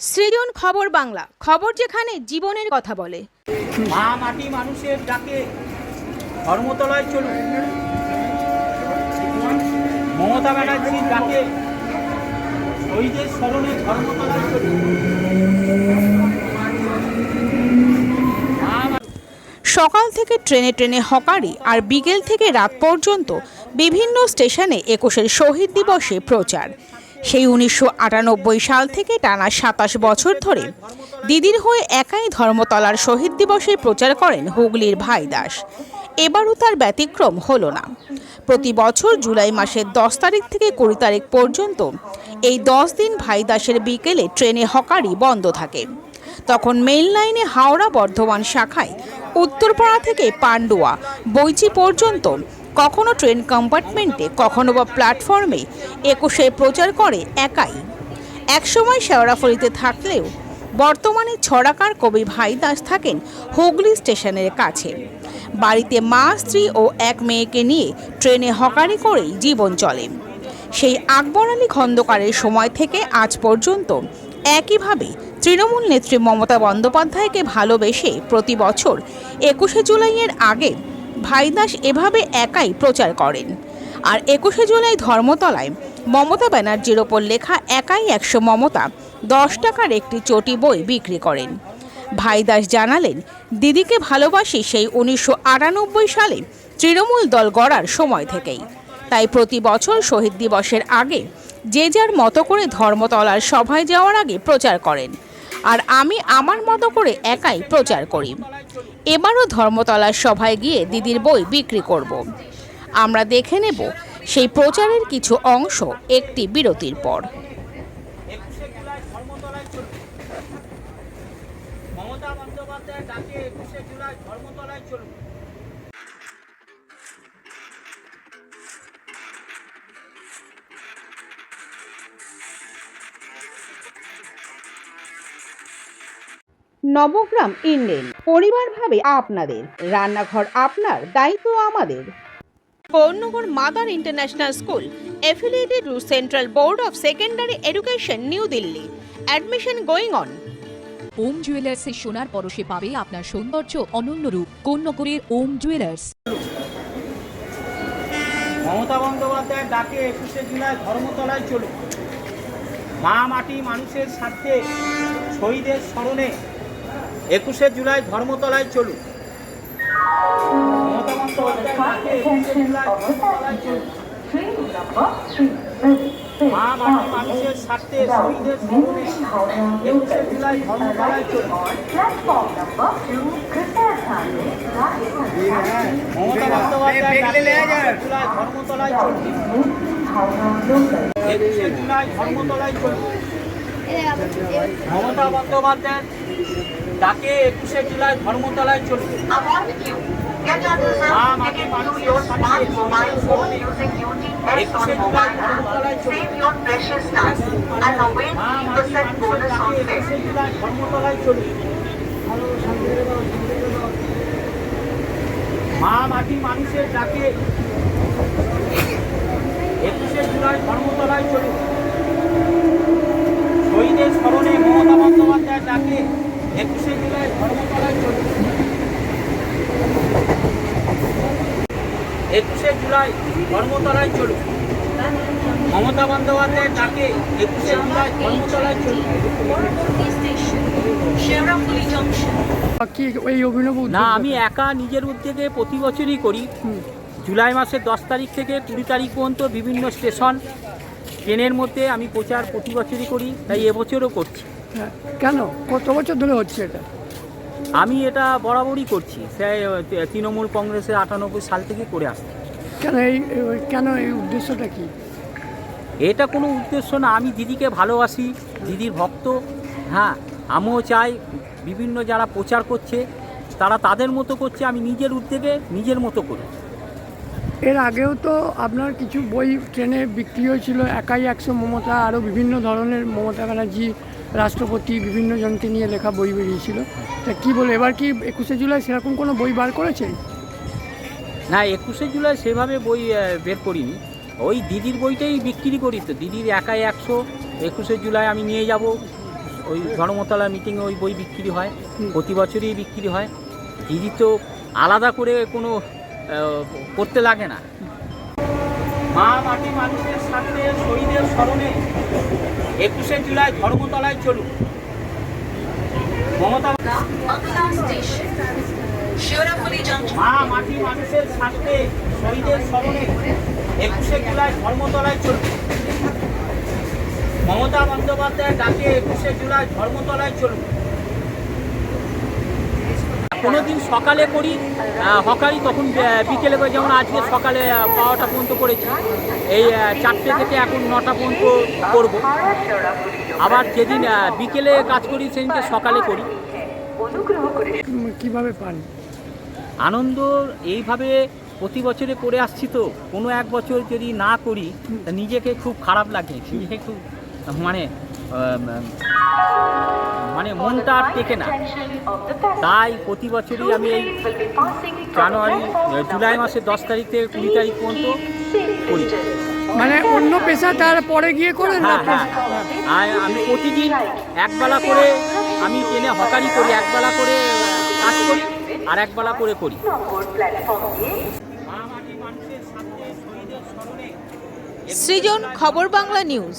সৃজন খবর বাংলা খবর যেখানে জীবনের কথা বলে। মা মাটি মানুষের ডাকে ধর্মতলায় চলুন। মমতা ব্যানার্জির ডাকে শহীদের স্মরণে ধর্মতলায় চলুন। সকাল থেকে ট্রেনে ট্রেনে হকারি আর বিকেল থেকে রাত পর্যন্ত বিভিন্ন স্টেশনে একুশের শহীদ দিবসে প্রচার। সেই উনিশশো আটানব্বই সাল থেকে টানা সাতাশ বছর ধরে দিদির হয়ে একাই ধর্মতলার শহীদ দিবসে প্রচার করেন হুগলির ভাই দাস। এবারও তার ব্যতিক্রম হলো না। প্রতি বছর জুলাই মাসের দশ তারিখ থেকে কুড়ি তারিখ পর্যন্ত এই দশ দিন ভাই দাসের বিকেলে ট্রেনে হকারি বন্ধ থাকে। তখন মেইন লাইনে হাওড়া বর্ধমান শাখায় উত্তরপাড়া থেকে পান্ডুয়া, বৈচি পর্যন্ত কখনো ট্রেন কম্পার্টমেন্টে, কখনো বা প্ল্যাটফর্মে একুশে প্রচার করে একাই। একসময় শেওড়াফলিতে থাকলেও বর্তমানে ছড়াকার কবি ভাই দাস থাকেন হুগলি স্টেশনের কাছে। বাড়িতে মা, স্ত্রী ও এক মেয়েকে নিয়ে ট্রেনে হকারি করেই জীবন চলে। সেই আকবর আলী খন্দকারের সময় থেকে আজ পর্যন্ত একইভাবে তৃণমূল নেত্রী মমতা বন্দ্যোপাধ্যায়কে ভালোবেসে প্রতি বছর একুশে জুলাইয়ের আগে ভাইদাস এভাবে একাই প্রচার করেন। আর একুশে জুলাই ধর্মতলায় মমতা ব্যানার্জির ওপর লেখা একাই একশো মমতা, দশ টাকার একটি চটি বই বিক্রি করেন। ভাইদাস জানালেন, দিদিকে ভালোবাসি সেই উনিশশো আটানব্বই সালে তৃণমূল দল গড়ার সময় থেকেই। তাই প্রতি বছর শহীদ দিবসের আগে যে যার মতো করে ধর্মতলার সভায় যাওয়ার আগে প্রচার করেন। আর আমি আমার মতো করে একাই প্রচার করি। এবারও ধর্মতলার সভায় গিয়ে দিদির বই বিক্রি করব। আমরা দেখে নেব সেই প্রচারের কিছু অংশ একটি বিরতির পর। ডাকে একুশে জুলাই ধর্মতলায় নবগ্রাম ইন্ডেন পরিবার ভাবে আপনাদের। রান্নাঘর আপনার দায়িত্ব আমাদের। Paurnagar mother international school affiliated to central board of secondary education new Delhi. Admission going on. Om জুয়েলার্সের সোনার পরশে পাবে আপনার সৌন্দর্য অনন্য রূপ কোন্নগরের ওম জুয়েলার্স। মমতা বন্দ্যোপাধ্যায়ের ডাকে একুশে জুলাই ধর্মতলায় চলুন। মা মাটি মানুষের স্বার্থে শহীদের স্মরণে একুশে জুলাই ধর্মতলায় চলুন। মা মাটি মানুষের স্বার্থে, শহীদের স্মরণে একুশে জুলাই ধর্মতলায় চলুন। মমতা একুশে জুলাই ধর্মতলায় চলুন। একুশে জুলাই ধর্মতলায় চলুন। মমতা বন্দ্যোপাধ্যায়ের ডাকে একুশে জুলাই ধর্মতলায় মানুষের সাথে একুশে জুলাই ধর্মতলায় ডাকে একুশে জুলাই ধর্মতলায় মা মাটি মানুষের ডাকে একুশে জুলাই ধর্মতলায় চলুন শহীদের স্মরণে মমতা বন্দ্যোপাধ্যায়ের ডাকে একুশে জুলাই ধর্মতলায় চলুন একুশে জুলাই ধর্মতলায় চলুন মমতা বন্দ্যোপাধ্যায় ডাকে একুশে জুলাই ধর্মতলায় চলুন কি অভিনব না আমি একা নিজের উদ্যোগে প্রতি বছরই করি। জুলাই মাসের দশ তারিখ থেকে কুড়ি তারিখ পর্যন্ত বিভিন্ন স্টেশন ট্রেনের মধ্যে আমি প্রচার প্রতি বছরই করি তাই এবছরও করছি। হ্যাঁ, কেন? কত বছর ধরে হচ্ছে এটা? আমি এটা বরাবরই করছি। সে তৃণমূল কংগ্রেসের আটানব্বই সাল থেকে করে আসছি। কেন এই কেন এই উদ্দেশ্যটা কি? এটা কোনো উদ্দেশ্য না। আমি দিদিকে ভালোবাসি দিদির ভক্ত। হ্যাঁ আমিও চাই বিভিন্ন যারা প্রচার করছে তারা তাদের মতো করছে। আমি নিজের উদ্যোগে নিজের মতো করি। এর আগেও তো আপনার কিছু বই ট্রেনে বিক্রি হয়েছিল। একাই একশো মমতা আরও বিভিন্ন ধরনের মমতা ব্যানার্জি রাষ্ট্রপতি বিভিন্ন জনকে নিয়ে লেখা বই বেরিয়েছিল। তা কি বলে, এবার কি একুশে জুলাই সেরকম কোনো বই বার করেছেন না, একুশে জুলাই সেভাবে বই বের করিনি। ওই দিদির বইটাই বিক্রি করি তো, দিদির একাই একশো। একুশে জুলাই আমি নিয়ে যাব। ওই ধর্মতলা মিটিংয়ে ওই বই বিক্রি হয়, প্রতি বছরই বিক্রি হয়। দিদি তো আলাদা করে কোনো করতে লাগে না। মা মাটি মানুষের সাথে শহীদের স্মরণে একুশে জুলাই ধর্মতলায় চলুন। মমতা মা মাটি মানুষের স্বার্থে শহীদের স্মরণে একুশে জুলাই ধর্মতলায় চলুন। মমতা বন্দ্যোপাধ্যায় ডাকে একুশে জুলাই ধর্মতলায় চলুন। কোনোদিন সকালে করি হকারি তখন বিকেলে করে যেমন আজকে সকালে বারোটা পর্যন্ত করেছি। এই চারটে থেকে এখন নটা পর্যন্ত করব। আবার যেদিন বিকেলে কাজ করি সেদিনকে সকালে করি। কীভাবে পান? আনন্দ এইভাবে প্রতি বছরে করে আসছি তো। কোনো এক বছর যদি না করি তা নিজেকে খুব খারাপ লাগে। নিজেকে খুব মানে মানে মনটা আর টেকে না। তাই প্রতি বছরই আমি এই জানুয়ারি জুলাই মাসের দশ তারিখ থেকে কুড়ি তারিখ পর্যন্ত করি। মানে অন্য পেশা তারপরে গিয়ে করেন না? হ্যাঁ হ্যাঁ। আমি প্রতিদিন একবেলা করে আমি ট্রেনে হকারি করি একবেলা করে কাজ করি আর একবেলা করে করি। সৃজন খবর বাংলা নিউজ।